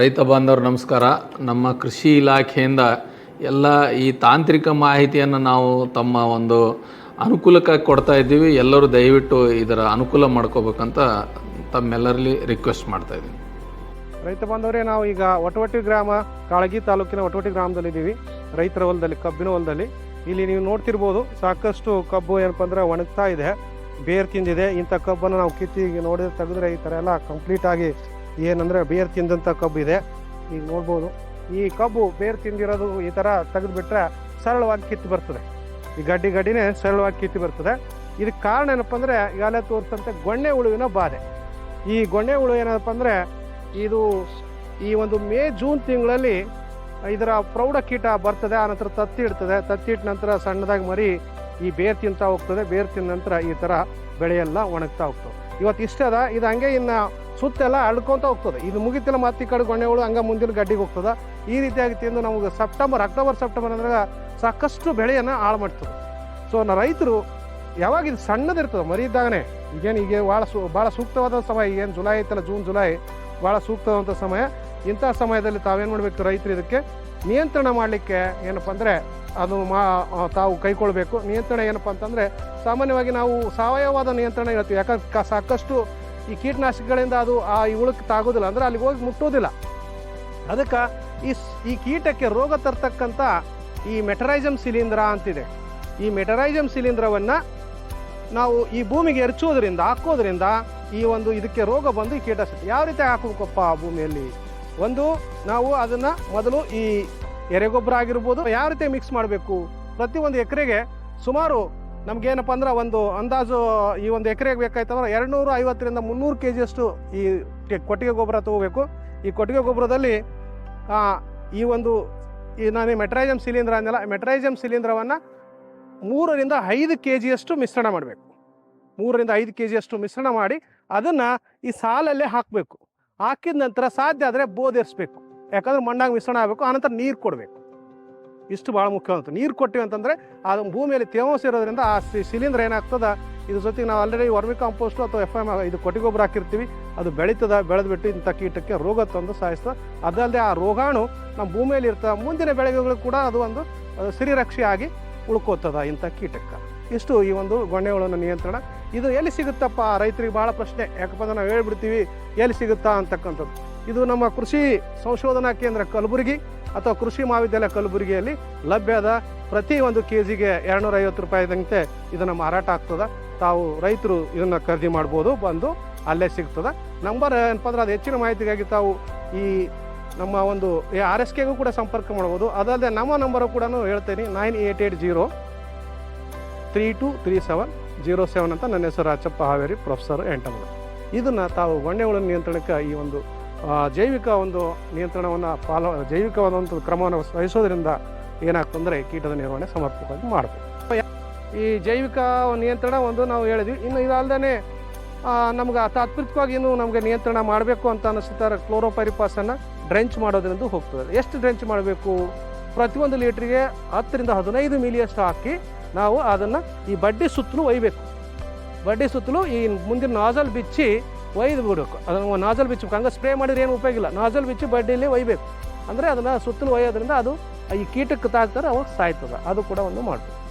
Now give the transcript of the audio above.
ರೈತ ಬಾಂಧವರು ನಮಸ್ಕಾರ. ನಮ್ಮ ಕೃಷಿ ಇಲಾಖೆಯಿಂದ ಎಲ್ಲ ಈ ತಾಂತ್ರಿಕ ಮಾಹಿತಿಯನ್ನು ನಾವು ತಮ್ಮ ಒಂದು ಅನುಕೂಲಕ್ಕಾಗಿ ಕೊಡ್ತಾ ಇದ್ದೀವಿ. ಎಲ್ಲರೂ ದಯವಿಟ್ಟು ಇದರ ಅನುಕೂಲ ಮಾಡ್ಕೋಬೇಕಂತ ತಮ್ಮೆಲ್ಲರಲ್ಲಿ ರಿಕ್ವೆಸ್ಟ್ ಮಾಡ್ತಾ ಇದ್ದೀನಿ. ರೈತ ಬಾಂಧವರೇ, ನಾವು ಈಗ ಒಟವಟ್ಟಿ ಗ್ರಾಮ, ಕಾಳಗಿ ತಾಲೂಕಿನ ಒಟವಟ್ಟಿ ಗ್ರಾಮದಲ್ಲಿದ್ದೀವಿ ರೈತರ ಹೊಲದಲ್ಲಿ, ಕಬ್ಬಿನ ಹೊಲದಲ್ಲಿ. ಇಲ್ಲಿ ನೀವು ನೋಡ್ತಿರ್ಬೋದು, ಸಾಕಷ್ಟು ಕಬ್ಬು ಏನಪ್ಪ ಅಂದ್ರೆ ಒಣಗ್ತಾ ಇದೆ. ಬೇರ್ ತಿಂದಿದೆ. ಇಂಥ ಕಬ್ಬನ್ನು ನಾವು ಕಿತ್ತಿ ನೋಡಿದ್ರೆ ತೆಗೆದ್ರೆ ಈ ಥರ ಎಲ್ಲ ಕಂಪ್ಲೀಟ್ ಆಗಿ ಏನಂದ್ರೆ ಬೇರ್ ತಿಂದಂಥ ಕಬ್ಬು ಇದೆ. ಈಗ ನೋಡ್ಬೋದು. ಈ ಕಬ್ಬು ಬೇರ್ ತಿಂದಿರೋದು ಈ ಥರ ತೆಗೆದುಬಿಟ್ರೆ ಸರಳವಾಗಿ ಕಿತ್ತು ಬರ್ತದೆ. ಈ ಗಡ್ಡಿ ಗಡ್ಡಿನೇ ಸರಳವಾಗಿ ಕಿತ್ತು ಬರ್ತದೆ. ಇದಕ್ಕೆ ಕಾರಣ ಏನಪ್ಪ ಅಂದರೆ ಈಗಾಗಲೇ ತೋರಿಸಂತೆ ಗೊಣ್ಣೆ ಹುಳುವಿನ ಬಾಧೆ. ಈ ಗೊಣ್ಣೆ ಹುಳು ಏನಪ್ಪ ಅಂದರೆ ಇದು ಈ ಒಂದು ಮೇ, ಜೂನ್ ತಿಂಗಳಲ್ಲಿ ಇದರ ಪ್ರೌಢ ಕೀಟ ಬರ್ತದೆ. ಆನಂತರ ತತ್ತಿ ಇಡ್ತದೆ. ತತ್ತಿ ಇಟ್ಟ ನಂತರ ಸಣ್ಣದಾಗಿ ಮರಿ ಈ ಬೇರ್ ತಿಂತಾ ಹೋಗ್ತದೆ. ಬೇರ್ ತಿಂದ ನಂತರ ಈ ಥರ ಬೆಳೆಯೆಲ್ಲ ಒಣಗ್ತಾ ಹೋಗ್ತವೆ. ಇವತ್ತು ಇಷ್ಟದ ಇದು ಹಂಗೆ ಇನ್ನು ಸುತ್ತೆಲ್ಲ ಅಳ್ಕೊತ ಹೋಗ್ತದೆ. ಇದು ಮುಗಿತಿಲ್ಲ ಮತ್ತೆ ಈ ಕಡೆ ಗೊಣ್ಣೆಗಳು ಹಂಗೆ ಮುಂದಿನ ಗಡ್ಡಿಗೆ ಹೋಗ್ತದೆ. ಈ ರೀತಿಯಾಗಿ ತಿಂದು ನಮಗೆ ಸೆಪ್ಟೆಂಬರ್, ಅಕ್ಟೋಬರ್, ಸೆಪ್ಟೆಂಬರ್ ಅಂದ್ರೆ ಸಾಕಷ್ಟು ಬೆಳೆಯನ್ನು ಹಾಳು ಮಾಡ್ತದೆ. ಸೊ ನ ರೈತರು ಯಾವಾಗ ಇದು ಸಣ್ಣದಿರ್ತದೆ ಮರಿ ಇದ್ದಾಗನೇ, ಈಗೇನು ಈಗ ಭಾಳ ಸು ಭಾಳ ಸೂಕ್ತವಾದ ಸಮಯ, ಈಗೇನು ಜುಲೈ ಐತಲ್ಲ, ಜೂನ್, ಜುಲೈ ಭಾಳ ಸೂಕ್ತವಾದಂಥ ಸಮಯ. ಇಂಥ ಸಮಯದಲ್ಲಿ ತಾವೇನು ಮಾಡಬೇಕು ರೈತರು ಇದಕ್ಕೆ? ನಿಯಂತ್ರಣ ಮಾಡಲಿಕ್ಕೆ ಏನಪ್ಪ ಅಂದರೆ ಅದು ಮಾ, ತಾವು ಕೈಕೊಳ್ಬೇಕು. ನಿಯಂತ್ರಣ ಏನಪ್ಪ ಅಂತಂದರೆ ಸಾಮಾನ್ಯವಾಗಿ ನಾವು ಸಾವಯವವಾದ ನಿಯಂತ್ರಣ ಹೇಳ್ತೀವಿ. ಯಾಕಂದ್ರೆ ಸಾಕಷ್ಟು ಈ ಕೀಟನಾಶಕಗಳಿಂದ ಅದು ಆ ಹುಳಕ್ಕೆ ತಾಗೋದಿಲ್ಲ ಅಂದರೆ ಅಲ್ಲಿಗೆ ಹೋಗಿ ಮುಟ್ಟೋದಿಲ್ಲ ಅದಕ್ಕೆ ಈ ಈ ಕೀಟಕ್ಕೆ ರೋಗ ತರ್ತಕ್ಕಂಥ ಈ ಮೆಟರೈಸಮ್ ಶಿಲೀಂಧ್ರ ಅಂತಿದೆ. ಈ ಮೆಟರೈಸಮ್ ಶಿಲೀಂಧ್ರವನ್ನು ನಾವು ಈ ಭೂಮಿಗೆ ಎರಚೋದ್ರಿಂದ ಹಾಕೋದ್ರಿಂದ ಈ ಒಂದು ಇದಕ್ಕೆ ರೋಗ ಬಂದು ಈ ಕೀಟ ಯಾವ ರೀತಿ ಹಾಕಬೇಕಪ್ಪ ಆ ಭೂಮಿಯಲ್ಲಿ? ಒಂದು, ನಾವು ಅದನ್ನು ಮೊದಲು ಈ ಎರೆಗೊಬ್ಬರ ಆಗಿರ್ಬೋದು, ಯಾವ ರೀತಿ ಮಿಕ್ಸ್ ಮಾಡಬೇಕು? ಪ್ರತಿ ಒಂದು ಎಕರೆಗೆ ಸುಮಾರು ನಮ್ಗೇನಪ್ಪ ಅಂದ್ರೆ ಒಂದು ಅಂದಾಜು ಈ ಒಂದು ಎಕರೆಗೆ ಬೇಕಾಯ್ತಂದ್ರೆ ಎರಡ್ನೂರ ಐವತ್ತರಿಂದ ಮುನ್ನೂರು ಕೆ ಜಿಯಷ್ಟು ಈ ಕೊಟ್ಟಿಗೆ ಗೊಬ್ಬರ ತಗೋಬೇಕು. ಈ ಕೊಟ್ಟಿಗೆ ಗೊಬ್ಬರದಲ್ಲಿ ಈ ಒಂದು, ಈ ನಾನು ಮೆಟ್ರೈಜಮ್ ಶಿಲೀಂಧ್ರ ಅಂದಲ್ಲ ಮೆಟ್ರೈಜಮ್ ಶಿಲೀಂಧ್ರವನ್ನು ಮೂರರಿಂದ ಐದು ಕೆ ಜಿಯಷ್ಟು ಮಿಶ್ರಣ ಮಾಡಬೇಕು. ಮೂರರಿಂದ ಐದು ಕೆ ಜಿಯಷ್ಟು ಮಿಶ್ರಣ ಮಾಡಿ ಅದನ್ನು ಈ ಸಾಲಲ್ಲೇ ಹಾಕಬೇಕು. ಹಾಕಿದ ನಂತರ ಸಾಧ್ಯ ಆದರೆ ಬೋಧೆರಿಸ್ಬೇಕು. ಯಾಕಂದ್ರೆ ಮಣ್ಣಾಗಿ ಮಿಶ್ರಣ ಆಗಬೇಕು, ಆನಂತರ ನೀರು ಕೊಡಬೇಕು. ಇಷ್ಟು ಭಾಳ ಅಂತ. ನೀರು ಕೊಟ್ಟಿವಿ ಅಂತಂದರೆ ಅದು ಭೂಮಿಯಲ್ಲಿ ತೇವಾಂಶ ಇರೋದ್ರಿಂದ ಆ ಸಿಲಿಂಡರ್ ಏನಾಗ್ತದ? ಇದ್ರ ಜೊತೆಗೆ ನಾವು ಆಲ್ರೆಡಿ ವರ್ಮಿ ಕಾಂಪೋಸ್ಟು ಅಥವಾ ಎಫ್ ಎಂ ಇದು ಕೊಟ್ಟಿಗೊಬ್ಬರ ಹಾಕಿರ್ತೀವಿ. ಅದು ಬೆಳೀತದೆ, ಬೆಳೆದ್ಬಿಟ್ಟು ಇಂಥ ಕೀಟಕ್ಕೆ ರೋಗ ತಂದು ಸಾಯಿಸ್ತದೆ. ಅದಲ್ಲದೆ ಆ ರೋಗಾಣು ನಮ್ಮ ಭೂಮಿಯಲ್ಲಿ ಇರ್ತದೆ ಮುಂದಿನ ಬೆಳೆಗಳು ಕೂಡ ಅದು ಒಂದು ಸಿರಿರಕ್ಷೆಯಾಗಿ ಉಳ್ಕೋತದ ಇಂಥ ಕೀಟಕ್ಕೆ. ಇಷ್ಟು ಈ ಒಂದು ಗೊಣ್ಣೆಗಳನ್ನು ನಿಯಂತ್ರಣ. ಇದು ಎಲ್ಲಿ ಸಿಗುತ್ತಪ್ಪ? ರೈತರಿಗೆ ಭಾಳ ಪ್ರಶ್ನೆ. ಯಾಕಪ್ಪ ನಾವು ಹೇಳ್ಬಿಡ್ತೀವಿ, ಎಲ್ಲಿ ಸಿಗುತ್ತಾ ಅಂತಕ್ಕಂಥದ್ದು. ಇದು ನಮ್ಮ ಕೃಷಿ ಸಂಶೋಧನಾ ಕೇಂದ್ರ ಕಲಬುರಗಿ. ಅಥವಾ ಕೃಷಿ ಮಹಾವಿದ್ಯಾಲಯ ಕಲಬುರಗಿಯಲ್ಲಿ ಲಭ್ಯದ ಪ್ರತಿ ಒಂದು ಕೆ ಜಿಗೆ ಐವತ್ತು ರೂಪಾಯಿದಂತೆ ಇದನ್ನು ಮಾರಾಟ ಆಗ್ತದೆ. ತಾವು ರೈತರು ಇದನ್ನು ಖರೀದಿ ಮಾಡ್ಬೋದು, ಬಂದು ಅಲ್ಲೇ ಸಿಗ್ತದೆ. ನಂಬರ್ ಏನಪ್ಪ ಅಂದ್ರೆ ಅದು ಹೆಚ್ಚಿನ ಮಾಹಿತಿಗಾಗಿ ತಾವು ಈ ನಮ್ಮ ಒಂದು ಆರ್ ಎಸ್ ಕೆಗೂ ಕೂಡ ಸಂಪರ್ಕ ಮಾಡ್ಬೋದು. ಅದಲ್ಲದೆ ನಮ್ಮ ನಂಬರು ಕೂಡ ಹೇಳ್ತೇನೆ, nine eight eight zero three two three seven zero seven ಅಂತ ನನ್ನ ಹೆಸರು ರಾಚಪ್ಪ ಹಾವೇರಿ ಪ್ರೊಫೆಸರ್ ಎಂಟಮೂರು ಇದನ್ನು ತಾವು ಗೊಂಡೆಹುಳ ನಿಯಂತ್ರಣಕ್ಕೆ ಈ ಒಂದು ಜೈವಿಕ ಒಂದು ನಿಯಂತ್ರಣವನ್ನು ಫಾಲೋ ಜೈವಿಕವಾದಂಥ ಕ್ರಮವನ್ನು ವಹಿಸೋದ್ರಿಂದ ಏನಾಗ್ತಂದ್ರೆ ಕೀಟದ ನಿರ್ವಹಣೆ ಸಮರ್ಪಕವಾಗಿ ಮಾಡಬೇಕು ಈ ಜೈವಿಕ ನಿಯಂತ್ರಣ ಒಂದು ನಾವು ಹೇಳಿದ್ವಿ. ಇನ್ನು ಇದಲ್ಲದೇ ನಮ್ಗೆ ತಾತ್ಪರ್ಯವಾಗಿ ಇನ್ನು ನಮಗೆ ನಿಯಂತ್ರಣ ಮಾಡಬೇಕು ಅಂತ ಅನಿಸುತ್ತಾರೆ ಕ್ಲೋರೋಪೈರಿಪಾಸನ್ನು ಡ್ರೆಂಚ್ ಮಾಡೋದ್ರಿಂದ ಹೋಗ್ತದೆ. ಎಷ್ಟು ಡ್ರೆಂಚ್ ಮಾಡಬೇಕು? ಪ್ರತಿಯೊಂದು ಲೀಟ್ರಿಗೆ ಹತ್ತರಿಂದ ಹದಿನೈದು ಮಿಲಿಯಷ್ಟು ಹಾಕಿ ನಾವು ಅದನ್ನು ಈ ಬಡ್ಡಿ ಸುತ್ತಲೂ ಒಯ್ಬೇಕು. ಬಡ್ಡಿ ಸುತ್ತಲೂ ಈ ಮುಂದಿನ ನಾಜಲ್ ಬಿಚ್ಚಿ ಒಯ್ದು ಬಿಡಬೇಕು. ಅದನ್ನು ನಾಜಲ್ ಬಿಚ್ಚಬೇಕು ಹಂಗೆ ಸ್ಪ್ರೇ ಮಾಡಿದ್ರೆ ಏನು ಉಪಯೋಗ ಇಲ್ಲ. ನಾಜಲ್ ಬಿಚ್ಚಿ ಬಡ್ಡಿಲಿ ಒಯ್ಬೇಕು. ಅಂದರೆ ಅದನ್ನು ಸುತ್ತಲೂ ಒಯ್ಯೋದ್ರಿಂದ ಅದು ಈ ಕೀಟಕ್ಕೆ ತಾಗ್ತಾರೆ ಅವಾಗ ಸಾಯ್ತದೆ. ಅದು ಕೂಡ ಒಂದು ಮಾಡ್ಬೇಕು.